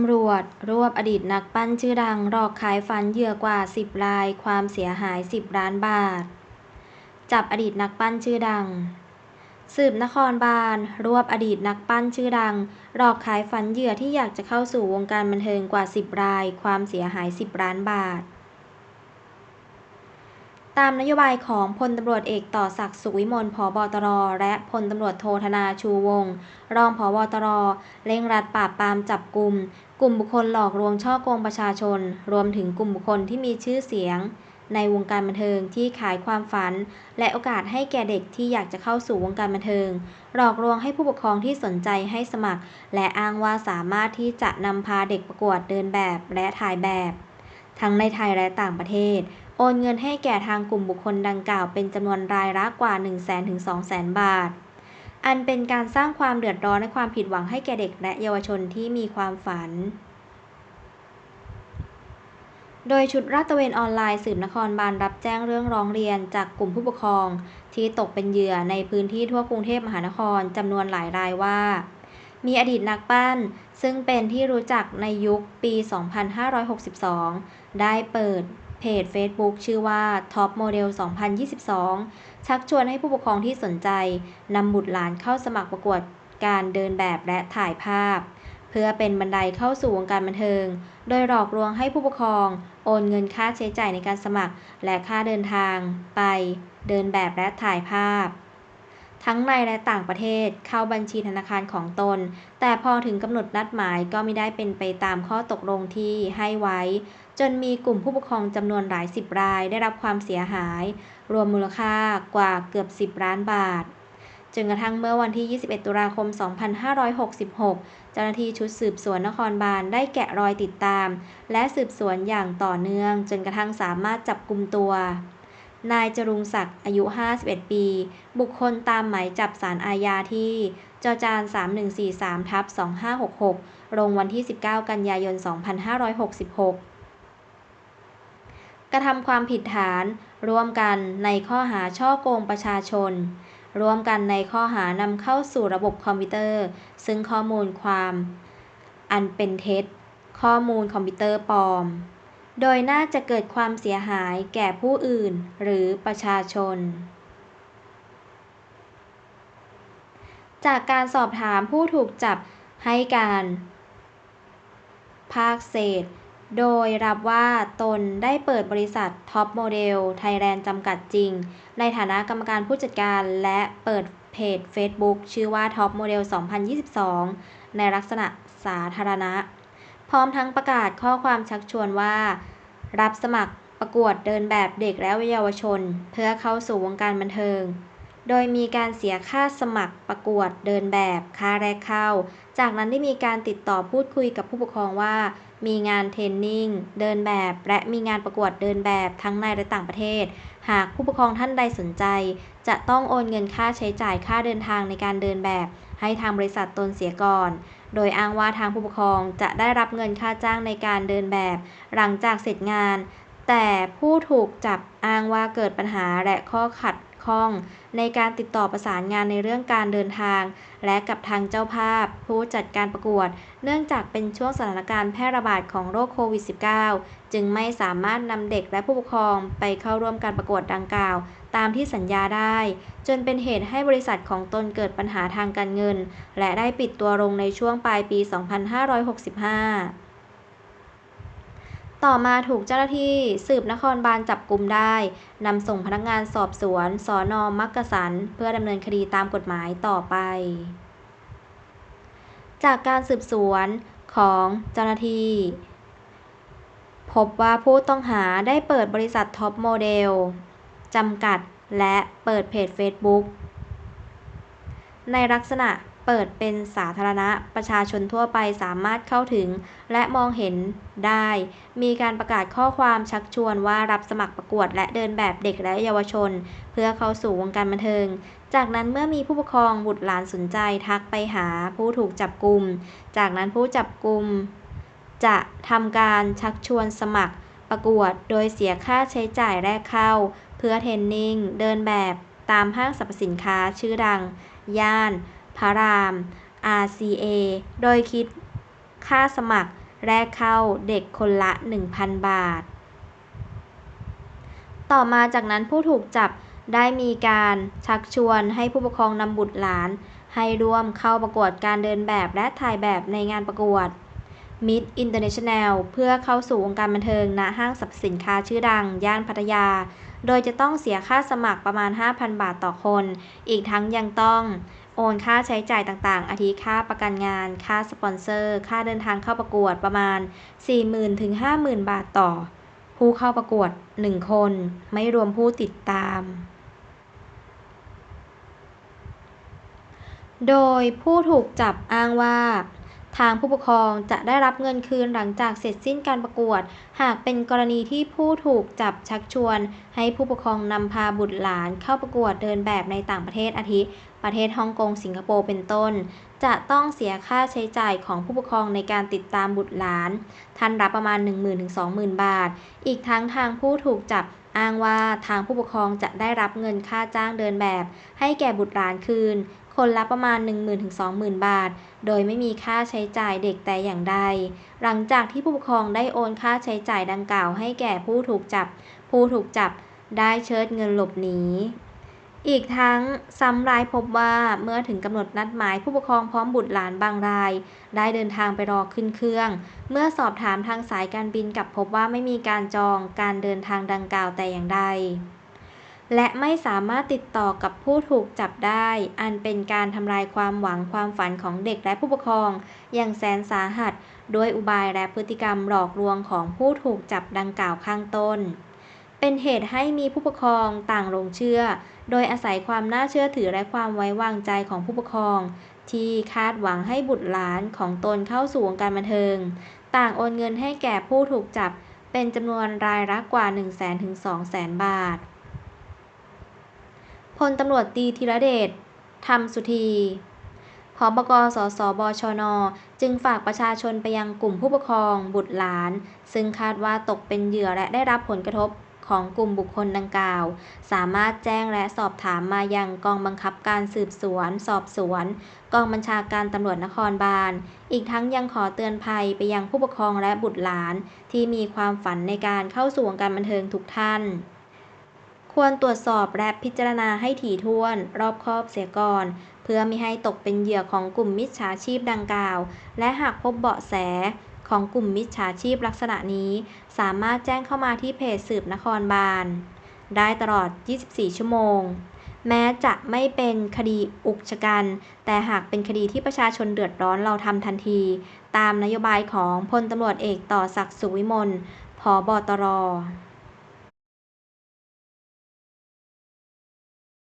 ำรวจ รวบอดีตนักปั้นชื่อดังหลอกขายฝันเหยื่อกว่า 10 ราย ความเสียหาย 10 ล้านบาท จับอดีตนักปั้นชื่อดัง สืบนครบาล รวบอดีตนักปั้นชื่อดัง หลอกขายฝันเหยื่อที่อยากจะเข้าสู่วงการบันเทิงกว่า 10 ราย ความเสียหาย 10 ล้านบาท ตามนโยบายของพลตำรวจเอกต่อศักดิ์สุขวิมล ผบตร และพลตำรวจโทธนาชูวงศ์รองผบตร เร่งรัดปราบปรามจับกลุ่ม กลุ่มบุคคลหลอกลวงช่อโกงประชาชน รวมถึงกลุ่มบุคคลที่มีชื่อเสียง ในวงการบันเทิงที่ขายความฝัน และโอกาสให้แก่เด็กที่อยากจะเข้าสู่วงการบันเทิง หลอกลวงให้ผู้ปกครองที่สนใจให้สมัคร และอ้างว่าสามารถที่จะนำพาเด็กประกวดเดินแบบและถ่ายแบบ ทั้งในไทยและต่างประเทศ โอนเงินให้แก่ทางกลุ่มบุคคลดังกล่าวเป็นจำนวนรายละกว่า 1 0 0 0 0 0 ถึง 200,000 บาท อันเป็นการสร้างความเดือดร้อนและความผิดหวังให้แก่เด็กและเยาวชนที่มีความฝัน โดยชุดราดตระเวนออนไลน์สืบนครบาลรับแจ้งเรื่องร้องเรียนจากกลุ่มผู้ปกครอง ที่ตกเป็นเหยื่อในพื้นที่ทั่วกรุงเทพมหานครจำนวนหลายรายว่ามีอดีตนักปั้น ซึ่งเป็นที่รู้จักในยุคปี 2562 ได้เปิด เพจ Facebook ชื่อว่า Top Model 2022 ชักชวนให้ผู้ปกครองที่สนใจนำบุตรหลานเข้าสมัครประกวดการเดินแบบและถ่ายภาพ เพื่อเป็นบันไดเข้าสู่วงการบันเทิง โดยหลอกลวงให้ผู้ปกครอง โอนเงินค่าใช้จ่ายในการสมัคร และค่าเดินทาง ไป เดินแบบและถ่ายภาพ ทั้งในและต่างประเทศเข้าบัญชีธนาคารของตน แต่พอถึงกำหนดนัดหมายก็ไม่ได้เป็นไปตามข้อตกลงที่ให้ไว้ จนมีกลุ่มผู้ปกครองจำนวนหลายสิบรายได้รับความเสียหาย รวมมูลค่ากว่าเกือบ 10 ล้านบาทจนกระทั่งเมื่อวันที่ 21 ตุลาคม 2566 เจ้าหน้าที่ชุดสืบสวนนครบาลได้แกะรอยติดตาม และสืบสวนอย่างต่อเนื่อง จนกระทั่งสามารถจับกลุ่มตัว นายจรุงศักดิ์ อายุ 51 ปี บุคคลตามหมายจับสารอาญาที่จจาน3143ทับ2566ลงวันที่ 19 กันยายน 2566 กระทำความผิดฐานร่วมกันในข้อหาช่อโกงประชาชนร่วมกันในข้อหานำเข้าสู่ระบบคอมพิวเตอร์ ซึ่งข้อมูลความ อันเป็นเท็จ ข้อมูลคอมพิวเตอร์ปลอม โดยน่าจะเกิดความเสียหายแก่ผู้อื่นหรือประชาชน จากการสอบถามผู้ถูกจับให้การภาคเศษ โดยรับว่าตนได้เปิดบริษัทท็อปโมเดลไทยแลนด์จำกัดจริง ในฐานะกรรมการผู้จัดการและเปิดเพจ Facebook ชื่อว่าท็อปโมเดล2022 ในลักษณะสาธารณะ พร้อมทั้งประกาศข้อความชักชวนว่า รับสมัครประกวดเดินแบบเด็กและเยาวชน เพื่อเข้าสู่วงการบันเทิง โดยมีการเสียค่าสมัครประกวดเดินแบบค่าแรกเข้า จากนั้นได้มีการติดต่อพูดคุยกับผู้ปกครองว่า มีงานเทรนนิ่ง เดินแบบ และมีงานประกวดเดินแบบทั้งในและต่างประเทศ หากผู้ปกครองท่านใดสนใจ จะต้องโอนเงินค่าใช้จ่ายค่าเดินทางในการเดินแบบ ให้ทางบริษัทตนเสียก่อน โดยอ้างว่าทางผู้ปกครองจะได้รับเงินค่าจ้างในการเดินแบบ หลังจากเสร็จงาน แต่ผู้ถูกจับอ้างว่าเกิดปัญหาและข้อขัด ข้อง ในการติดต่อประสานงานในเรื่องการเดินทาง และกับทางเจ้าภาพ ผู้จัดการประกวด เนื่องจากเป็นช่วงสถานการณ์แพร่ระบาดของโรคโควิด -19 จึงไม่สามารถนำเด็กและผู้ปกครองไปเข้าร่วมการประกวดดังกล่าว ตามที่สัญญาได้ จนเป็นเหตุให้บริษัทของตนเกิดปัญหาทางการเงิน และได้ปิดตัวลงในช่วงปลายปี 2565 ต่อมาถูกเจ้าหน้าที่สืบนครบาลจับกุมได้นำส่งพนักงานสอบสวนสอนอมักกะสัน เพื่อดำเนินคดีตามกฎหมายต่อไป จากการสืบสวนของเจ้าหน้าที่ พบว่าผู้ต้องหาได้เปิดบริษัทท็อปโมเดลจำกัดและเปิดเพจ Facebook ในลักษณะ เปิดเป็นสาธารณะ ประชาชนทั่วไปสามารถเข้าถึง และมองเห็นได้ มีการประกาศข้อความชักชวนว่ารับสมัครประกวดและเดินแบบเด็กและเยาวชน เพื่อเข้าสู่วงการบันเทิง จากนั้นเมื่อมีผู้ปกครองบุตรหลานสนใจทักไปหาผู้ถูกจับกลุ่ม จากนั้นผู้จับกลุ่มจะทำการชักชวนสมัครประกวด โดยเสียค่าใช้จ่ายแรกเข้า เพื่อเทรนนิ่ง เดินแบบตามห้างสรรพสินค้าชื่อดัง ย่าน พระราม RCA โดยคิดค่าสมัครแรกเข้าเด็กคนละ 1,000 บาท ต่อมาจากนั้นผู้ถูกจับได้มีการชักชวนให้ผู้ปกครองนำบุตรหลาน ให้ร่วมเข้าประกวดการเดินแบบและถ่ายแบบในงานประกวด Miss International เพื่อเข้าสู่วงการบันเทิงณห้างสรรพสินค้าชื่อดัง ย่านพัทยา โดยจะต้องเสียค่าสมัครประมาณ 5,000 บาทต่อคน อีกทั้งยังต้อง โอนค่าใช้จ่ายต่างๆ อาทิค่าประกันงาน ค่าสปอนเซอร์ ค่าเดินทางเข้าประกวดประมาณ 40,000ถึง50,000 บาทต่อ ผู้เข้าประกวด 1 คน ไม่รวมผู้ติดตาม โดยผู้ถูกจับอ้างว่า ทางผู้ปกครองจะได้รับเงินคืนหลังจากเสร็จสิ้นการประกวด หากเป็นกรณีที่ผู้ถูกจับชักชวน ให้ผู้ปกครองนำพาบุตรหลานเข้าประกวดเดินแบบในต่างประเทศอาทิ ประเทศฮ่องกงสิงคโปร์เป็นต้น จะต้องเสียค่าใช้จ่ายของผู้ปกครองในการติดตามบุตรหลาน ท่านรับประมาณ 10,000-20,000 บาท อีกทั้งทางผู้ถูกจับอ้างว่าทางผู้ปกครองจะได้รับเงินค่าจ้างเดินแบบ ให้แก่บุตรหลานคืน คนละประมาณ 10,000-20,000 บาท โดยไม่มีค่าใช้จ่ายเด็กแต่อย่างใด หลังจากที่ผู้ปกครองได้โอนค่าใช้จ่ายดังกล่าวให้แก่ผู้ถูกจับ ผู้ถูกจับได้เชิดเงินหลบหนีอีกทั้งซ้ำรายพบว่าเมื่อถึงกำหนดนัดหมายผู้ปกครองพร้อมบุตรหลานบางราย ได้เดินทางไปรอขึ้นเครื่อง เมื่อสอบถามทางสายการบินกลับพบว่าไม่มีการจองการเดินทางดังกล่าวแต่อย่างใด และไม่สามารถติดต่อกับผู้ถูกจับได้ อันเป็นการทำลายความหวังความฝันของเด็กและผู้ปกครอง อย่างแสนสาหัส ด้วยอุบายและพฤติกรรมหลอกลวงของผู้ถูกจับดังกล่าวข้างต้น เป็นเหตุให้มีผู้ปกครองต่างหลงเชื่อ โดยอาศัยความน่าเชื่อถือและความไว้วางใจของผู้ปกครอง ที่คาดหวังให้บุตรหลานของตนเข้าสู่วงการบันเทิง ต่างโอนเงินให้แก่ผู้ถูกจับเป็นจำนวนรายละกว่า 100,000ถึง200,000 บาท พลตำรวจตรีธีรเดช ธรรมสุธีผบกสสบชน จึงฝากประชาชนไปยังกลุ่มผู้ปกครอง บุตรหลาน ซึ่งคาดว่าตกเป็นเหยื่อและได้รับผลกระทบของกลุ่มบุคคลดังกล่าว สามารถแจ้งและสอบถามมายังกองบังคับการสืบสวน สอบสวน กองบัญชาการตำรวจนครบาล อีกทั้งยังขอเตือนภัยไปยังผู้ปกครองและบุตรหลาน ที่มีความฝันในการเข้าสู่วงการบันเทิงทุกท่าน ควรตรวจสอบและพิจารณาให้ถี่ถ้วน รอบคอบเสียก่อน เพื่อไม่ให้ตกเป็นเหยื่อของกลุ่มมิจฉาชีพดังกล่าว และหากพบเบาะแสของกลุ่มมิจฉาชีพลักษณะนี้ สามารถแจ้งเข้ามาที่เพจสืบนครบาล ได้ตลอด 24 ชั่วโมง แม้จะไม่เป็นคดีอุกชะกัน แต่หากเป็นคดีที่ประชาชนเดือดร้อนเราทำทันที ตามนโยบายของพลตำรวจเอกต่อศักดิ์สุวิมลผบตร